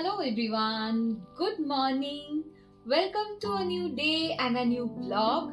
Hello everyone, good morning. Welcome to a new day and a new vlog.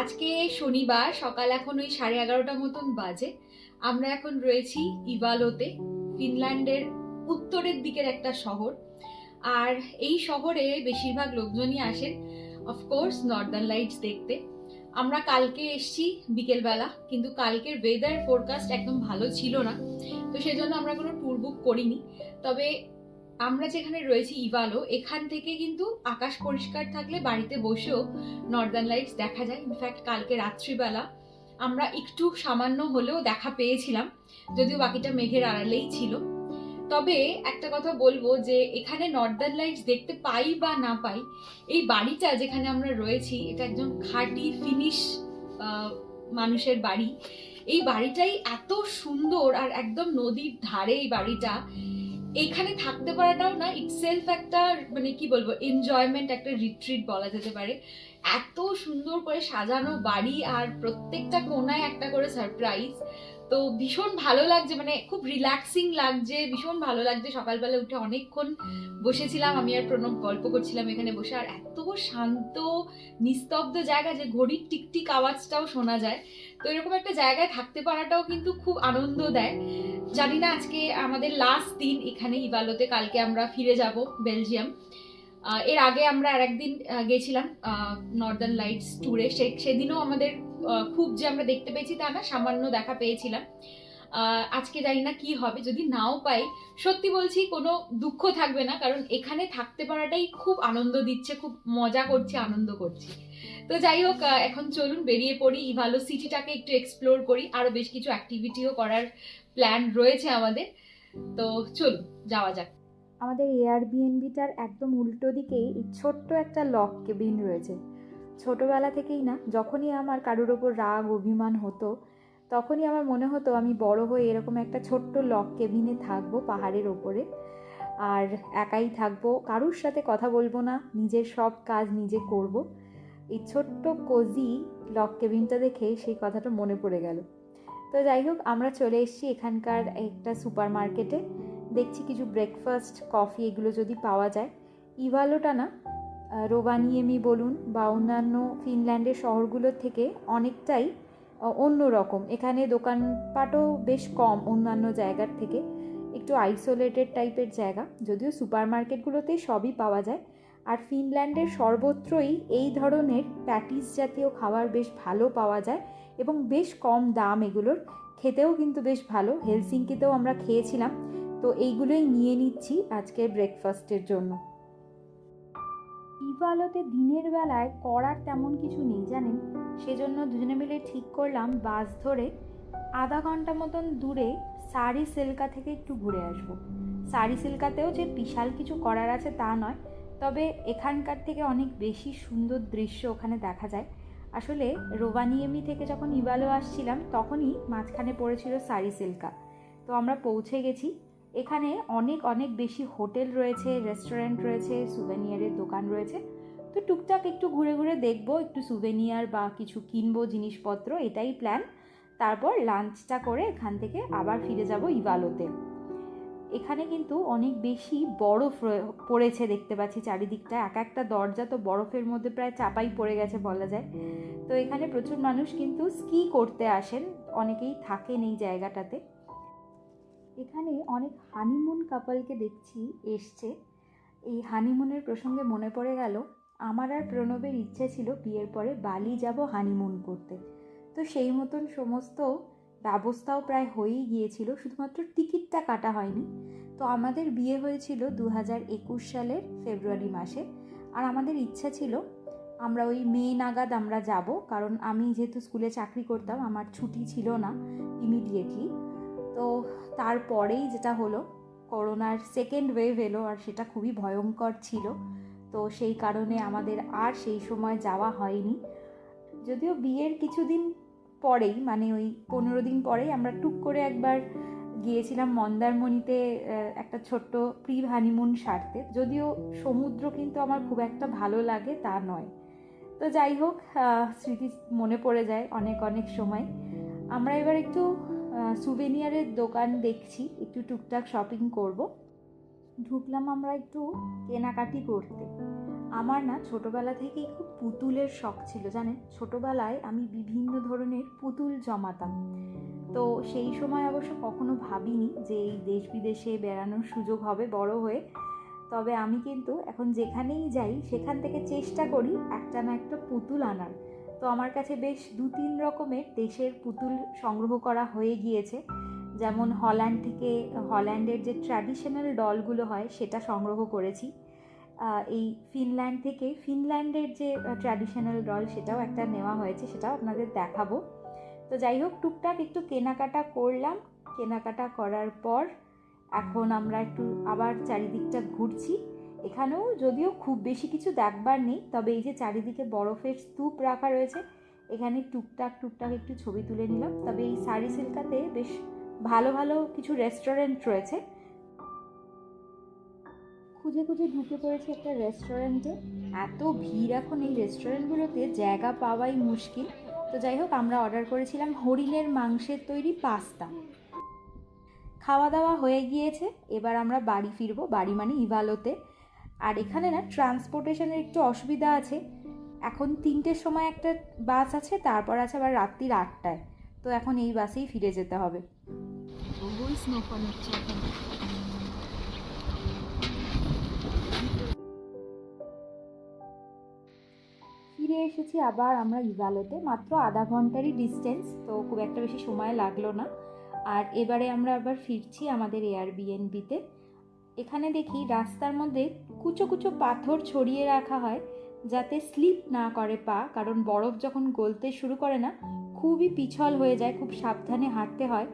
আজকে শনিবার সকাল এখন ওই সাড়ে এগারোটা মতন বাজে। আমরা এখন রয়েছি ইভালোতে ফিনল্যান্ডের উত্তরের দিকের একটা শহর। আর এই শহরে বেশিরভাগ লোকজনই আসেন অফকোর্স নর্দার্ন লাইটস দেখতে। আমরা কালকে এসছি বিকেলবেলা কিন্তু কালকের ওয়েদার ফোরকাস্ট একদম ভালো ছিল না। তো সেজন্য আমরা কোনো ট্যুর বুক করিনি। তবে আমরা যেখানে রয়েছি ইভালো, এখান থেকে কিন্তু আকাশ পরিষ্কার থাকলে বাড়িতে বসেও নর্দার্ন লাইটস দেখা যায়। ইনফ্যাক্ট কালকে রাত্রিবেলা আমরা একটু সামান্য হলেও দেখা পেয়েছিলাম, যদিও বাকিটা মেঘের আড়ালেই ছিল। তবে একটা কথা বলব যে, এখানে নর্দার্ন লাইটস দেখতে পাই বা না পাই, এই বাড়িটা যেখানে আমরা রয়েছি, এটা একজন খাঁটি ফিনিশ মানুষের বাড়ি। এই বাড়িটাই এত সুন্দর আর একদম নদীর ধারে এই বাড়িটা। এখানে থাকতে পারাটাও না ইটসেলফ একটা মানে কি বলব এনজয়মেন্ট একটা রিট্রিট বলা যেতে পারে। এত সুন্দর করে সাজানো বাড়ি আর প্রত্যেকটা কোনায় একটা করে সারপ্রাইজ তো ভীষণ ভালো লাগছে মানে খুব রিল্যাক্সিং লাগছে, ভীষণ ভালো লাগছে। সকালবেলা উঠে অনেকক্ষণ বসেছিলাম, আমি আর প্রণব গল্প করছিলাম এখানে বসে। আর এত শান্ত, নিস্তব্ধ জায়গা যে ঘড়ির টিকটিক আওয়াজটাও শোনা যায়। তো এরকম একটা জায়গায় থাকতে পারাটাও কিন্তু খুব আনন্দ দেয়। জানি না আজকে আমাদের লাস্ট দিন এখানে ইভালোতে কালকে আমরা ফিরে যাব বেলজিয়াম। এর আগে আমরা আর একদিন গেছিলাম নর্দার্ন লাইটস ট্যুরে সে, সেদিনও আমাদের খুব যে আমরা দেখতে পেয়েছি তা না, সামান্য দেখা পেয়েছিলাম। আজকে জানি না কি হবে, যদি নাও পাই, সত্যি বলছি কোনো দুঃখ থাকবে না, কারণ এখানে থাকতে পারাটাই খুব আনন্দ দিচ্ছে, খুব মজা করছি, আনন্দ করছি। তো যাই হোক এখন চলুন বেরিয়ে পড়ি, ইভালো সিটিটাকে একটু এক্সপ্লোর করি আরও বেশ কিছু অ্যাক্টিভিটিও করার প্ল্যান রয়েছে আমাদের। তো চলুন, যাওয়া যাক। আমাদের এয়ারবিএনবিটার একদম উল্টো দিকেই এই ছোট্ট একটা লক কেবিন রয়েছে। ছোটবেলা থেকেই না, যখনই আমার কারোর ওপর রাগ, অভিমান হতো তখনই আমার মনে হতো আমি বড় হয়ে এরকম একটা ছোট্ট লক কেবিনে থাকব পাহাড়ের ওপরে। আর একাই থাকব, কারুর সাথে কথা বলব না, নিজের সব কাজ নিজে করব। এই ছোট্ট কোজি লক কেবিনটা দেখে সেই কথাটা মনে পড়ে গেল। তো যাই হোক, আমরা চলে এসেছি এখানকার একটা সুপার মার্কেটে দেখছি কিছু ব্রেকফাস্ট কফি এগুলো যদি পাওয়া যায়। ইভালোটা না রোবানিয়েমি বলুন বা অন্যান্য ফিনল্যান্ডের শহরগুলোর থেকে অনেকটাই অন্য রকম। এখানে দোকানপাটও বেশ কম অন্যান্য জায়গার থেকে। একটু আইসোলেটেড টাইপের জায়গা। যদিও সুপার মার্কেটগুলোতে সবই পাওয়া যায়। আর ফিনল্যান্ডের সর্বত্রই এই ধরনের প্যাটিস জাতীয় খাবার বেশ ভালো পাওয়া যায় এবং বেশ কম দাম এগুলোর। খেতেও কিন্তু বেশ ভালো। হেলসিঙ্কিতেও আমরা খেয়েছিলাম। তো এইগুলোই নিয়ে নিচ্ছি আজকের ব্রেকফাস্টের জন্য। ইভালোতে দিনের বেলায় করার তেমন কিছু নেই, জানেন? সেজন্য দুজনে মিলে ঠিক করলাম বাস ধরে আধা ঘণ্টা মতন দূরে সারি সিল্কা থেকে একটু ঘুরে আসব। সারি সিল্কাতেও যে বিশাল কিছু করার আছে তা নয়, তবে এখানকার থেকে অনেক বেশি সুন্দর দৃশ্য ওখানে দেখা যায়। আসলে রোবানিয়েমি থেকে যখন ইভালো আসছিলাম, তখনই মাঝখানে পড়েছিল সারি সিল্কা। তো আমরা পৌঁছে গেছি এখানে অনেক অনেক বেশি হোটেল রয়েছে রেস্টুরেন্ট রয়েছে সুভেনিয়ারের দোকান রয়েছে। তো টুকটাক একটু ঘুরে ঘুরে দেখব, একটু সুভেনিয়ার বা কিছু কিনবো জিনিসপত্র, এটাই প্ল্যান তারপর লাঞ্চটা করে এখান থেকে আবার ফিরে যাব ইভালোতে এখানে কিন্তু অনেক বেশি বরফ পড়েছে দেখতে পাচ্ছি চারিদিকটা। এক একটা দরজা তো বরফের মধ্যে প্রায় চাপাই পড়ে গেছে বলা যায়। তো এখানে প্রচুর মানুষ কিন্তু স্কি করতে আসেন, অনেকেই থাকেন এই জায়গাটাতে। এখানে অনেক হানিমুন কাপলকে দেখছি এসছে। এই হানিমুনের প্রসঙ্গে মনে পড়ে গেল, আমার আর প্রণবের ইচ্ছে ছিল বিয়ের পরে বালি যাব হানিমুন করতে। তো সেই মতন সমস্ত ব্যবস্থাও প্রায় হয়েই গিয়েছিল, শুধুমাত্র টিকিটটা কাটা হয়নি। তো আমাদের বিয়ে হয়েছিল দু হাজার একুশ সালের ফেব্রুয়ারি মাসে। আর আমাদের ইচ্ছা ছিল, আমরা ওই মে নাগাদ আমরা যাব, কারণ আমি যেহেতু স্কুলে চাকরি করতাম, আমার ছুটি ছিল না ইমিডিয়েটলি তো তারপরেই যেটা হলো, করোনার সেকেন্ড ওয়েভ এলো আর সেটা খুবই ভয়ঙ্কর ছিল। তো সেই কারণে আমাদের আর সেই সময় যাওয়া হয়নি। যদিও বিয়ের কিছুদিন পরেই মানে ওই পনেরো দিন পরেই আমরা টুক করে একবার গিয়েছিলাম মন্দারমণিতে একটা ছোট্ট প্রি হানিমুন সারতে। যদিও সমুদ্র কিন্তু আমার খুব একটা ভালো লাগে তা নয়। তো যাই হোক স্মৃতি মনে পড়ে যায় অনেক অনেক সময়। আমরা এবার একটু সুভেনিয়ারের দোকান দেখছি, একটু টুকটাক শপিং করব। ঢুকলাম আমরা একটু কেনাকাটি করতে। আমার না ছোটোবেলা থেকেই খুব পুতুলের শখ ছিল, জানেন? ছোটোবেলায় আমি বিভিন্ন ধরনের পুতুল জমাতাম। তো সেই সময় অবশ্য কখনো ভাবিনি যে এই দেশ বিদেশে বেড়ানোর সুযোগ হবে বড় হয়ে। তবে আমি কিন্তু এখন যেখানেই যাই, সেখান থেকে চেষ্টা করি একটা না একটা পুতুল আনার। তো আমার কাছে বেশ দু তিন রকমের দেশের পুতুল সংগ্রহ করা হয়ে গিয়েছে। যেমন হল্যান্ড থেকে, হল্যান্ডের যে ট্র্যাডিশনাল ডলগুলো হয়, সেটা সংগ্রহ করেছি। এই ফিনল্যান্ড থেকে, ফিনল্যান্ডের যে ট্র্যাডিশনাল ডল, সেটাও একটা নেওয়া হয়েছে, সেটাও আপনাদের দেখাবো। তো যাই হোক, টুকটাক একটু কেনাকাটা করলাম। কেনাকাটা করার পর এখন আমরা একটু আবার চারিদিকটা ঘুরছি। এখানেও যদিও খুব বেশি কিছু দেখবার নেই, তবে এই যে চারিদিকে বরফের স্তূপ রাখা রয়েছে, এখানে টুকটাক টুকটাক একটু ছবি তুলে নিলাম। তবে এই সারি সিল্কাতে বেশ ভালো ভালো কিছু রেস্টুরেন্ট রয়েছে। খুঁজে খুঁজে ঢুকে পড়েছি একটা রেস্টুরেন্টে এত ভিড় এখন এই রেস্টুরেন্টগুলোতে জায়গা পাওয়াই মুশকিল। তো যাই হোক, আমরা অর্ডার করেছিলাম হরিণের মাংসের তৈরি পাস্তা। খাওয়া দাওয়া হয়ে গিয়েছে, এবার আমরা বাড়ি ফিরবো, বাড়ি মানে ইভালোতে। আর এখানে না ট্রান্সপোর্টেশনের একটু অসুবিধা আছে। এখন তিনটের সময় একটা বাস আছে, তারপর আছে আবার রাত্রির আটটায়। তো এখন এই বাসেই ফিরে যেতে হবে। ফিরে এসেছি আবার আমরা ইভালোতে মাত্র আধা ঘন্টারই ডিস্টেন্স তো খুব একটা বেশি সময় লাগল না। আর এবারে আমরা আবার ফিরছি আমাদের এয়ার এয়ারবিএনবিতে এখানে দেখি রাস্তার মধ্যে কুচো কুচো পাথর ছড়িয়ে রাখা হয় যাতে স্লিপ না করে পা, কারণ বরফ যখন গলতে শুরু করে না, খুবই পিছল হয়ে যায়, খুব সাবধানে হাঁটতে হয়।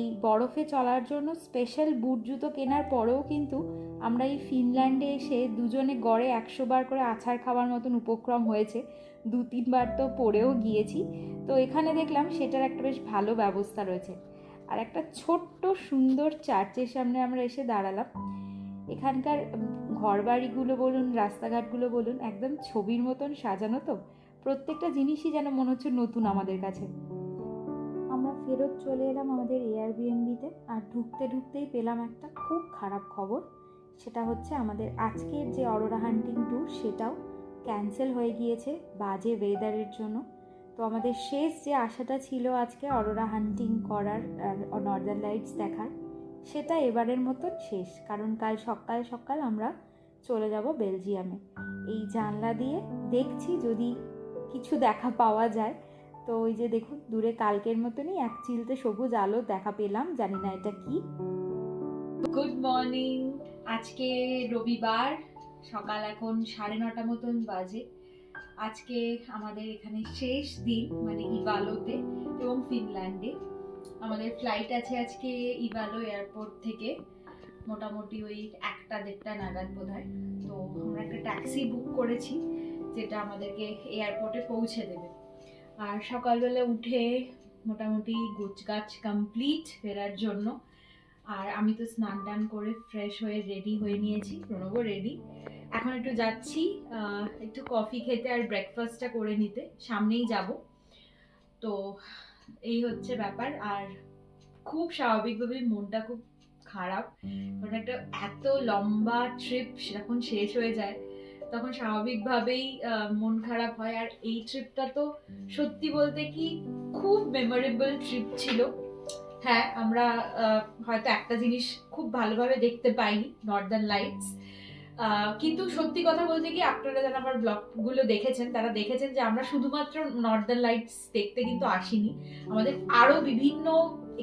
এই বরফে চলার জন্য স্পেশাল বুট জুতো কেনার পরেও কিন্তু আমরা এই ফিনল্যান্ডে এসে দুজনে গড়ে একশো বার করে আছাড় খাওয়ার মতন উপক্রম হয়েছে। দু তিনবার তো পড়েও গিয়েছি। তো এখানে দেখলাম সেটার একটা বেশ ভালো ব্যবস্থা রয়েছে। আর একটা ছোট্ট সুন্দর চার্চের সামনে আমরা এসে দাঁড়ালাম। এখানকার ঘরবাড়িগুলো বলুন, রাস্তাঘাটগুলো বলুন, একদম ছবির মতন সাজানো তো। প্রত্যেকটা জিনিসই যেন মনে হচ্ছে নতুন আমাদের কাছে। আমরা ফেরত চলে এলাম আমাদের এয়ারবিএনবিতে আর ঢুকতে ঢুকতেই পেলাম একটা খুব খারাপ খবর। সেটা হচ্ছে আমাদের আজকের যে অরোরা হান্টিং ট্যুর সেটাও ক্যান্সেল হয়ে গিয়েছে বাজে ওয়েদারের জন্য। তো আমাদের শেষ যে আশাটা ছিল আজকে অরোরা হান্টিং করার নর্দার্ন লাইটস দেখার, সেটা এবারের মতন শেষ। কারণ কাল সকাল সকাল আমরা চলে যাব বেলজিয়ামে। এই জানলা দিয়ে দেখছি যদি কিছু দেখা পাওয়া যায়। তো ওই যে দেখুন, দূরে কালকের মতনই এক চিলতে সবুজ আলো দেখা পেলাম, জানি না এটা কি। গুড মর্নিং আজকে রবিবার, সকাল এখন সাড়ে নটা মতন বাজে। আজকে আমাদের এখানে শেষ দিন মানে ইভালোতে এবং ফিনল্যান্ডে। আমাদের ফ্লাইট আছে আজকে ইভালো এয়ারপোর্ট থেকে, মোটামুটি ওই একটা দেড়টা নাগাদ বোধ হয় তো আমরা একটা ট্যাক্সি বুক করেছি, যেটা আমাদেরকে এয়ারপোর্টে পৌঁছে দেবে। আর সকালবেলা উঠে মোটামুটি গোছগাছ কমপ্লিট ফেরার জন্য আর আমি তো স্নান টান করে ফ্রেশ হয়ে রেডি হয়ে নিয়েছি প্রণবও রেডি এখন একটু যাচ্ছি একটু কফি খেতে আর ব্রেকফাস্টটা করে নিতে, সামনেই যাব। তো এই হচ্ছে ব্যাপার, আর খুব স্বাভাবিকভাবেই মনটা খুব খারাপ। কারণ একটা এত লম্বা ট্রিপ যখন শেষ হয়ে যায়, তখন স্বাভাবিকভাবেই মন খারাপ হয়। আর এই ট্রিপটা তো সত্যি বলতে কি খুব মেমোরেবল ট্রিপ ছিল। হ্যাঁ আমরা হয়তো একটা জিনিস খুব ভালোভাবে দেখতে পাইনি নর্দার্ন লাইটস কিন্তু সত্যি কথা বলতে কি, আপনারা যারা আমার ব্লগগুলো দেখেছেন, তারা দেখেছেন যে আমরা শুধুমাত্র নর্দার্ন লাইটস দেখতে কিন্তু আসিনি। আমাদের আরও বিভিন্ন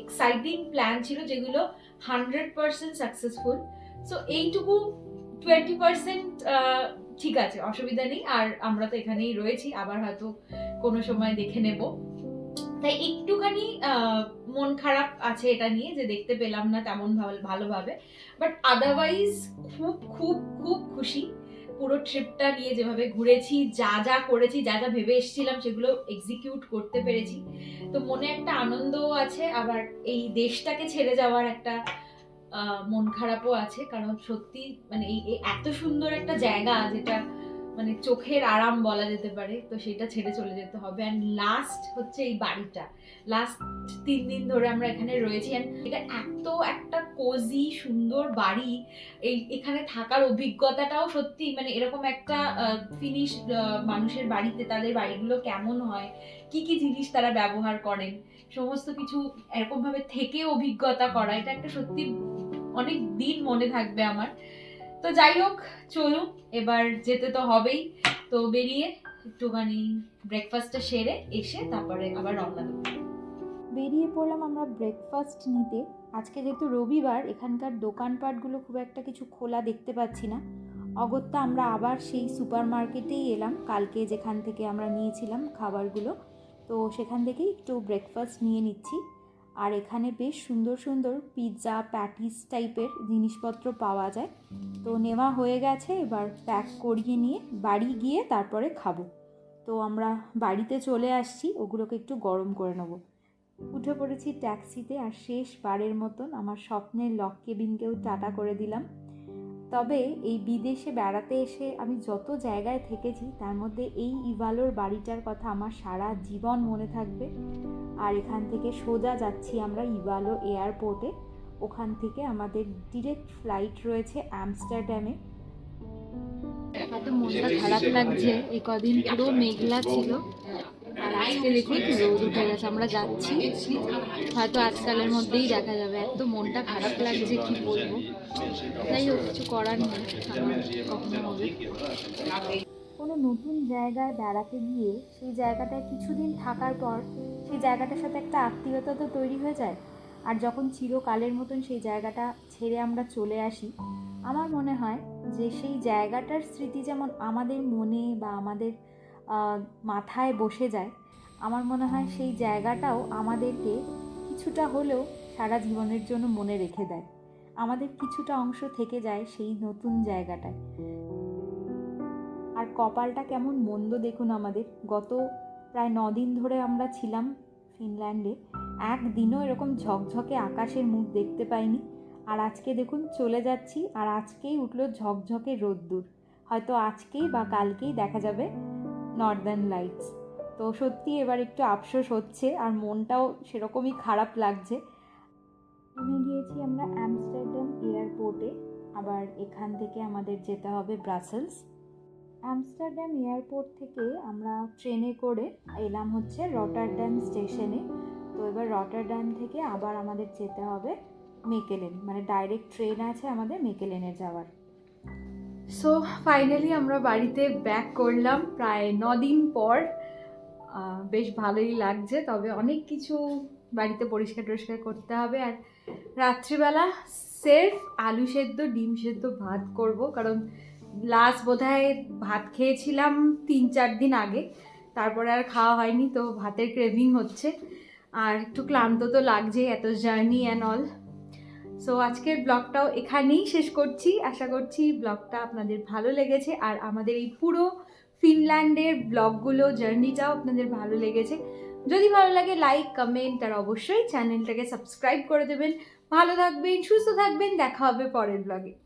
এক্সাইটিং প্ল্যান ছিল যেগুলো হান্ড্রেড পার্সেন্ট সাকসেসফুল সো এইটুকু টোয়েন্টি পার্সেন্ট ঠিক আছে, অসুবিধা নেই। আর আমরা তো এখানেই রয়েছি, আবার হয়তো কোনো সময় দেখে নেব। তাই একটুখানি মন খারাপ আছে এটা নিয়ে যে দেখতে পেলাম না তেমন ভালোভাবে। বাট আদারওয়াইজ খুব খুব খুব খুশি। পুরো ট্রিপটা নিয়ে যেভাবে ঘুরেছি, যা যা করেছি, যা যা ভেবে এসেছিলাম, সেগুলো এক্সিকিউট করতে পেরেছি। তো মনে একটা আনন্দও আছে, আবার এই দেশটাকে ছেড়ে যাওয়ার একটা মন খারাপও আছে। কারণ সত্যি মানে এই এত সুন্দর একটা জায়গা যেটা মানে চোখের আরাম বলা যেতে পারে, তো সেটা ছেড়ে চলে যেতে হবে। অ্যান্ড লাস্ট হচ্ছে এই বাড়িটা। লাস্ট তিন দিন ধরে আমরা এখানে রয়েছি। অ্যান্ড এটা এত একটা কোজি সুন্দর বাড়ি। এই, এখানে থাকার অভিজ্ঞতাটাও সত্যি মানে এরকম একটা ফিনিশ মানুষের বাড়িতে তাদের বাড়িগুলো কেমন হয়? কি কি জিনিস তারা ব্যবহার করেন? সমস্ত কিছু এরকম ভাবে থেকে অভিজ্ঞতা করা, এটা একটা সত্যি অনেক দিন মনে থাকবে আমার। তো যাই হোক চলুন এবার যেতে তো হবেই। তো বেরিয়ে একটুখানি ব্রেকফাস্টটা সেরে এসে তারপরে আবার রওনা দেবো। বেরিয়ে পড়লাম আমরা ব্রেকফাস্ট নিতে। আজকে যেহেতু রবিবার, এখানকার দোকানপাটগুলো খুব একটা কিছু খোলা দেখতে পাচ্ছি না। অগত্যা আমরা আবার সেই সুপার মার্কেটেই এলাম। কালকে যেখান থেকে আমরা নিয়েছিলাম খাবারগুলো, তো সেখান থেকেই একটু ব্রেকফাস্ট নিয়ে নিচ্ছি। আর এখানে বেশ সুন্দর সুন্দর পিৎজা প্যাটিস টাইপের জিনিসপত্র পাওয়া যায়। তো নেওয়া হয়ে গেছে, এবার প্যাক করিয়ে নিয়ে বাড়ি গিয়ে তারপরে খাব। তো আমরা বাড়িতে চলে আসছি, ওগুলোকে একটু গরম করে নেব। উঠে পড়েছি ট্যাক্সিতে আর শেষবারের মতন আমার স্বপ্নের লক কেবিনকেও টাটা করে দিলাম। তবে এই বিদেশে বেড়াতে এসে আমি যত জায়গায় থেকেছি, তার মধ্যে এই ইভালোর বাড়িটার কথা আমার সারা জীবন মনে থাকবে। আর এখান থেকে সোজা যাচ্ছি আমরা ইভালো এয়ারপোর্টে। ওখান থেকে আমাদের ডিরেক্ট ফ্লাইট রয়েছে আমস্টারডামে এত মনটা খারাপ লাগছে। এই কদিন পুরো মেঘলা ছিল। আজকে দেখুন রোদ উঠে গেছে আমরা যাচ্ছি হয়তো আজকালের মধ্যেই দেখা যাবে। এত মনটা খারাপ লাগছে, কি বলব? যাই হোক, কিছু করার নেই। কখনো হবে। কোনো নতুন জায়গায় বেড়াতে গিয়ে সেই জায়গাটায় কিছুদিন থাকার পর সেই জায়গাটার সাথে একটা আত্মীয়তা তো তৈরি হয়ে যায়। আর যখন চিরকালের মতন সেই জায়গাটা ছেড়ে আমরা চলে আসি, আমার মনে হয় যে সেই জায়গাটার স্মৃতি যেমন আমাদের মনে বা আমাদের মাথায় বসে যায় আমার মনে হয় সেই জায়গাটাও আমাদেরকে কিছুটা হলেও সারা জীবনের জন্য মনে রেখে দেয়। আমাদের কিছুটা অংশ থেকে যায় সেই নতুন জায়গাটায়। আর কপালটা কেমন মন্দ দেখুন আমাদের। গত প্রায় নদিন ধরে আমরা ছিলাম ফিনল্যান্ডে। একদিনও এরকম ঝকঝকে আকাশের মুখ দেখতে পাইনি। আর আজকে দেখুন চলে যাচ্ছি আর আজকেই উঠল ঝকঝকে রোদ্দুর। হয়তো আজকেই বা কালকেই দেখা যাবে নর্দার্ন লাইটস। তো সত্যি এবার একটু আফসোস হচ্ছে আর মনটাও সেরকমই খারাপ লাগছে। নেমে গিয়েছি আমরা অ্যামস্টারডাম এয়ারপোর্টে, আবার এখান থেকে আমাদের যেতে হবে ব্রাসেলস। অ্যামস্টারডাম এয়ারপোর্ট থেকে আমরা ট্রেনে করে এলাম হচ্ছে রটারড্যাম স্টেশনে। তো এবার রটারড্যাম থেকে আবার আমাদের যেতে হবে মেকেলেন মানে ডাইরেক্ট ট্রেন আছে আমাদের মেকেলেনে যাওয়ার। সো ফাইনালি আমরা বাড়িতে ব্যাক করলাম প্রায় দিন পর। বেশ ভালোই লাগছে। তবে অনেক কিছু বাড়িতে পরিষ্কার টরিষ্কার করতে হবে। আর রাত্রিবেলা সেফ আলু সেদ্ধ, ডিম সেদ্ধ ভাত করব। কারণ লাস্ট বোধহয় ভাত খেয়েছিলাম তিন চার দিন আগে। তারপরে আর খাওয়া হয়নি, তো ভাতের ক্রেভিং হচ্ছে। আর একটু ক্লান্ত তো লাগছেই এত জার্নি অ্যান্ড অল সো আজকের ব্লগটাও এখানেই শেষ করছি। আশা করছি ব্লগটা আপনাদের ভালো লেগেছে। আর আমাদের এই পুরো ফিনল্যান্ডের ব্লগগুলো, জার্নিটাও আপনাদের ভালো লেগেছে। যদি ভালো লাগে লাইক কমেন্ট আর অবশ্যই চ্যানেলটাকে সাবস্ক্রাইব করে দেবেন। ভালো থাকবেন, সুস্থ থাকবেন, দেখা হবে পরের ব্লগে